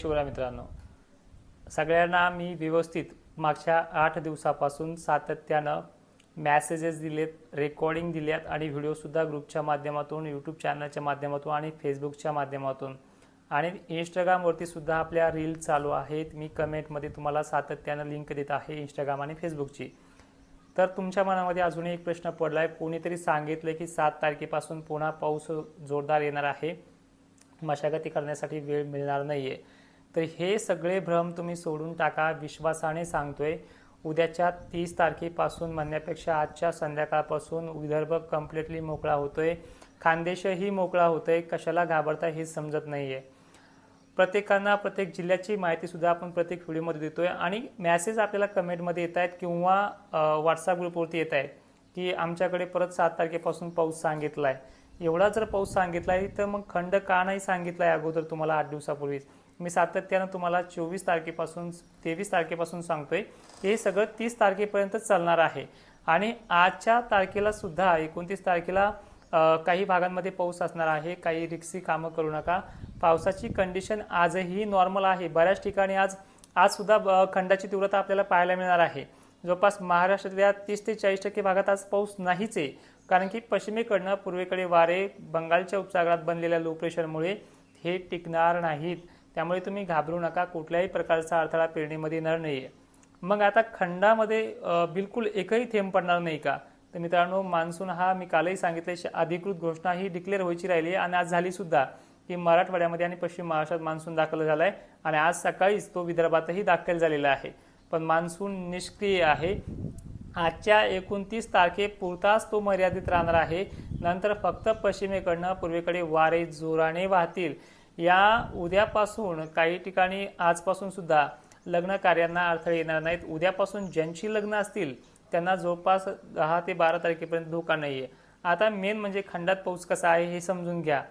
शिवराय मित्रांनो. सगळ्यांना मी व्यवस्थित मागच्या आठ दिवसापासून सातत्यानं मॅसेजेस दिलेत रेकॉर्डिंग दिल्यात आणि व्हिडिओसुद्धा ग्रुपच्या माध्यमातून यूट्यूब चॅनलच्या माध्यमातून आणि फेसबुकच्या माध्यमातून. आणि इंस्टाग्रामवरती सुद्धा आपल्या रील चालू आहेत. मी कमेंटमध्ये तुम्हाला सातत्यानं लिंक देत आहे इंस्टाग्राम आणि फेसबुकची तर तुमच्या मनामध्ये अजूनही एक प्रश्न पडला आहे कोणीतरी सांगितलं की सात तारखेपासून पुन्हा पाऊस जोरदार येणार आहे. मशागती करण्यासाठी वेळ मिळणार नाही आहे तर हे सगळे भ्रम तुम्ही सोडून टाका विश्वासाने सांगतोय. उद्याच्या तीस तारखेपासून म्हणण्यापेक्षा आजच्या संध्याकाळपासून विदर्भ कम्प्लिटली मोकळा होतोय. खानदेशही मोकळा होतोय. कशाला घाबरता हे समजत नाही आहे प्रत्येकांना प्रत्येक जिल्ह्याची माहितीसुद्धा आपण प्रत्येक व्हिडिओमध्ये देतोय. आणि मॅसेज आपल्याला कमेंटमध्ये येत आहेत किंवा व्हॉट्सअप ग्रुपवरती येत आहेत की आमच्याकडे परत सात तारखेपासून पाऊस सांगितला आहे एवढा जर पाऊस सांगितला आहे तर मग खंड का नाही सांगितला आहे अगोदर तुम्हाला आठ दिवसापूर्वीच? मी सातत्यानं तुम्हाला चोवीस तारखेपासून तेवीस तारखेपासून सांगतोय हे सगळं तीस तारखेपर्यंत चालणार आहे. आणि आजच्या तारखेला सुद्धा एकोणतीस तारखेला काही भागांमध्ये पाऊस असणार आहे काही रिक्सी कामं करू नका. पावसाची कंडिशन आजही नॉर्मल आहे. बऱ्याच ठिकाणी आज आज सुद्धा खंडाची तीव्रता आपल्याला पाहायला मिळणार आहे. जवळपास महाराष्ट्रातल्या तीस ते चाळीस टक्के भागात आज पाऊस नाहीच आहे. कारण की पश्चिमेकडनं पूर्वेकडे वारे बंगालच्या उपसागरात बनलेल्या लो प्रेशरमुळे हे टिकणार नाहीत. त्यामुळे तुम्ही घाबरू नका कुठल्याही प्रकारचा अडथळा पेरणीमध्ये येणार नाही मग आता खंडामध्ये बिलकुल एकही थेंब पडणार नाही का? तर मित्रांनो मान्सून हा मी कालही सांगितले अधिकृत घोषणा ही डिक्लेअर व्हायची राहिली आहे. आणि आज झाली सुद्धा की मराठवाड्यामध्ये आणि पश्चिम महाराष्ट्रात मान्सून दाखल झाला आहे आणि आज सकाळीच तो विदर्भातही दाखल झालेला आहे. पण मान्सून निष्क्रिय आहे. आजच्या एकोणतीस तारखेपुरताच तो मर्यादित राहणार आहे. नंतर फक्त पश्चिमेकडनं पूर्वेकडे वारे जोराने वाहतील. या उद्यापासून काही ठिकाणी आजपासून सुद्धा लग्न कार्यांना अडथळे येणार नाहीत. उद्यापासून ज्यांची लग्न असतील त्यांना जवळपास दहा ते बारा तारखेपर्यंत धोका नाही आहे आता मेन म्हणजे खंडात पाऊस कसा आहे हे समजून घ्या.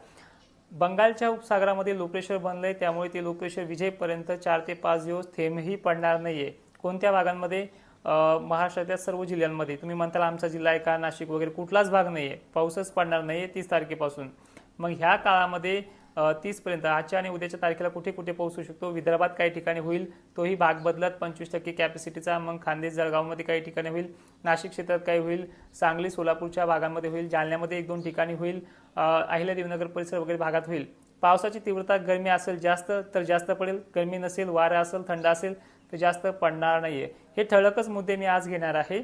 बंगालच्या उपसागरामध्ये लोकेश्वर बनलं बनलंय त्यामुळे ते लोकेश्वर विजयपर्यंत चार ते पाच दिवस थेंबही पडणार नाही आहे कोणत्या भागांमध्ये? महाराष्ट्रातल्या सर्व जिल्ह्यांमध्ये. तुम्ही म्हणताल आमचा जिल्हा आहे का? नाशिक वगैरे कुठलाच भाग नाही आहे पाऊसच पडणार नाही आहे तीस तारखेपासून. मग ह्या काळामध्ये तीसपर्यंत. आजच्या आणि उद्याच्या तारखेला कुठे कुठे पोहोचू शकतो? विदर्भात काही ठिकाणी होईल तोही भाग बदलत पंचवीस टक्के कॅपॅसिटीचा मग खानदेश जळगावमध्ये काही ठिकाणी होईल नाशिक क्षेत्रात काही होईल सांगली सोलापूरच्या भागांमध्ये होईल जालन्यामध्ये एक दोन ठिकाणी होईल अहिल्या देवनगर परिसर वगैरे भागात होईल. पावसाची तीव्रता गरमी असेल जास्त तर जास्त पडेल. गरमी नसेल वारा असेल थंड असेल तर जास्त पडणार नाही आहे हे ठळकच मुद्दे मी आज घेणार आहे.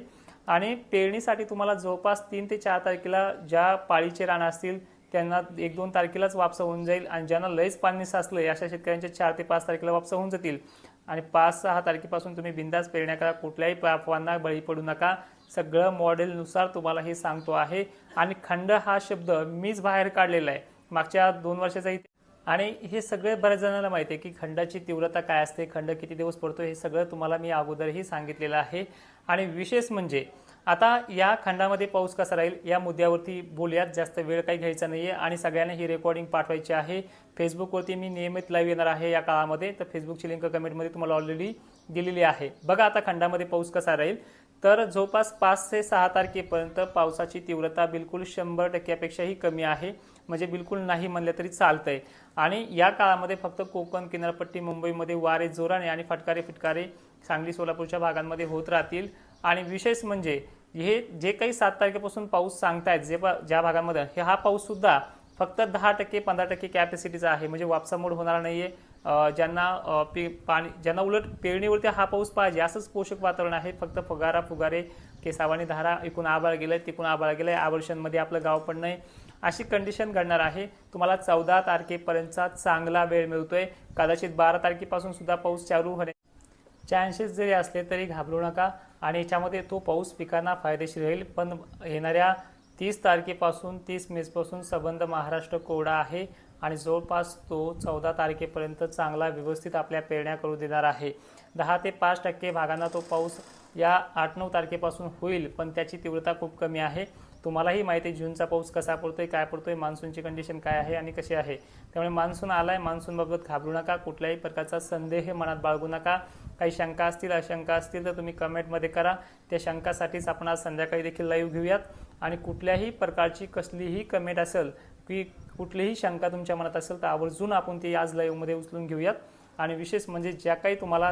आणि पेरणीसाठी तुम्हाला जवळपास तीन ते चार तारखेला ज्या पाळीचे रान असतील त्यांना एक दोन तारखेलाच वापसा होऊन जाईल आणि ज्यांना लयच पाणी साचलंय अशा शेतकऱ्यांच्या चार ते पाच तारखेला वापसा होऊन जातील. आणि पाच सहा तारखेपासून तुम्ही बिंदास पेरण्या करा कुठल्याही अफवांना बळी पडू नका. सगळं मॉडेलनुसार तुम्हाला हे सांगतो आहे. आणि खंड हा शब्द मीच बाहेर काढलेला आहे. मागच्या दोन वर्षाचा इथे आणि हे सगळे बऱ्याच जणांना माहिती आहे की खंडाची तीव्रता काय असते खंड किती दिवस पडतो हे सगळं तुम्हाला मी अगोदरही सांगितलेलं आहे. आणि विशेष म्हणजे आता या खंडामध्ये पाऊस कसा राहील या मुद्द्यावरती बोलूयात. जास्त वेळ काही घ्यायचा नाही आहे आणि सगळ्यांना ही रेकॉर्डिंग पाठवायची आहे. फेसबुकवरती मी नियमित लाईव्ह येणार आहे या काळामध्ये. तर फेसबुकची लिंक कमेंटमध्ये तुम्हाला ऑलरेडी दिलेली आहे. बघा आता खंडामध्ये पाऊस कसा राहील. तर जवळपास पाच ते सहा तारखेपर्यंत पावसाची तीव्रता बिलकुल शंभर टक्क्यापेक्षाही कमी आहे. म्हणजे बिलकुल नाही म्हणलं तरी चालतंय. आणि या काळामध्ये फक्त कोकण किनारपट्टी मुंबईमध्ये वारे जोराने आणि फटकारे फिटकारे सांगली सोलापूरच्या भागांमध्ये होत राहतील. आणि विशेष म्हणजे हे जे काही सात तारखेपासून पाऊस सांगतायत जे ज्या भागामध्ये हे हा पाऊस सुद्धा फक्त दहा टक्के पंधरा टक्के कॅपॅसिटीचा आहे. म्हणजे वापसा मोड होणार नाही आहे ज्यांना पी पाणी ज्यांना उलट पेरणीवरती हा पाऊस पाहिजे असंच पोषक वातावरण आहे. फक्त फुगारा फुगारे केसावाणी धारा इकून आबाळ गेलंय तिकून आबाळ गेलंय आवर्षांमध्ये आपलं गाव पण नाही. अशी कंडिशन घडणार आहे. तुम्हाला चौदा तारखेपर्यंतचा चांगला वेळ मिळतोय. कदाचित बारा तारखेपासून सुद्धा पाऊस चालू होणे चान्सेस जरी असले तरी घाबरू नका. आणि याच्यामध्ये तो पाऊस पिकांना फायदेशीर राहील पण येणाऱ्या तीस तारखेपासून तीस मेपासून संबंध महाराष्ट्र कोरडा आहे आणि जवळपास तो चौदा तारखेपर्यंत चांगला व्यवस्थित आपल्या पेरण्या करू देणार आहे. दहा ते पाच टक्के भागांना तो पाऊस या आठ नऊ तारखेपासून होईल पण त्याची तीव्रता खूप कमी आहे. तुम्हालाही माहिती आहे जूनचा पाऊस कसा पडतोय काय पडतोय मान्सूनची कंडिशन काय आहे आणि कशी आहे. त्यामुळे मान्सून आलाय मान्सूनबाबत घाबरू नका कुठल्याही प्रकारचा संदेह मनात बाळगू नका. काही शंका असतील अशंका असतील तर तुम्ही कमेंटमध्ये करा. त्या शंकासाठीच आपण आज संध्याकाळी देखील लाईव्ह घेऊयात. आणि कुठल्याही प्रकारची कसलीही कमेंट असेल की कुठलीही शंका तुमच्या मनात असेल तर आवर्जून आपण ती आज लाईव्हमध्ये उचलून घेऊयात. आणि विशेष म्हणजे ज्या काही तुम्हाला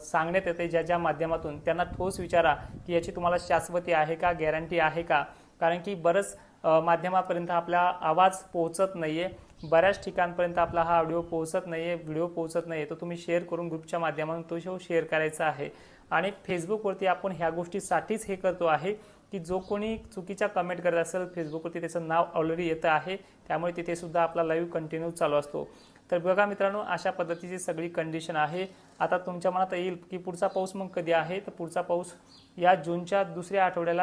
सांगण्यात येते ज्या ज्या माध्यमातून त्यांना ठोस विचारा की याची तुम्हाला शाश्वती आहे का गॅरंटी आहे का? कारण की बरंच माध्यमापर्यंत आपला आवाज पोहोचत नाहीये. बऱ्याच ठिकाणपर्यंत आपला हा ऑडिओ पोहोचत नाहीये व्हिडिओ पोहोचत नाहीये. तर तुम्ही शेअर करून ग्रुपच्या माध्यमातून तो शो शेअर करायचा आहे. आणि फेसबुकवरती आपण ह्या गोष्टीसाठीच हे करतो आहे की जो कोणी चुकीच्या कमेंट करत असेल फेसबुकवरती त्याचं नाव ऑलरेडी येतं आहे. त्यामुळे तिथे सुद्धा आपला लाईव्ह कंटिन्यू चालू असतो. तर बघा मित्रांनो अशा पद्धतीची सगळी कंडिशन आहे. आता तुमच्या मनात येईल की पुढचा पाऊस मग कधी आहे? तर पुढचा पाऊस या जूनच्या दुसऱ्या आठवड्याला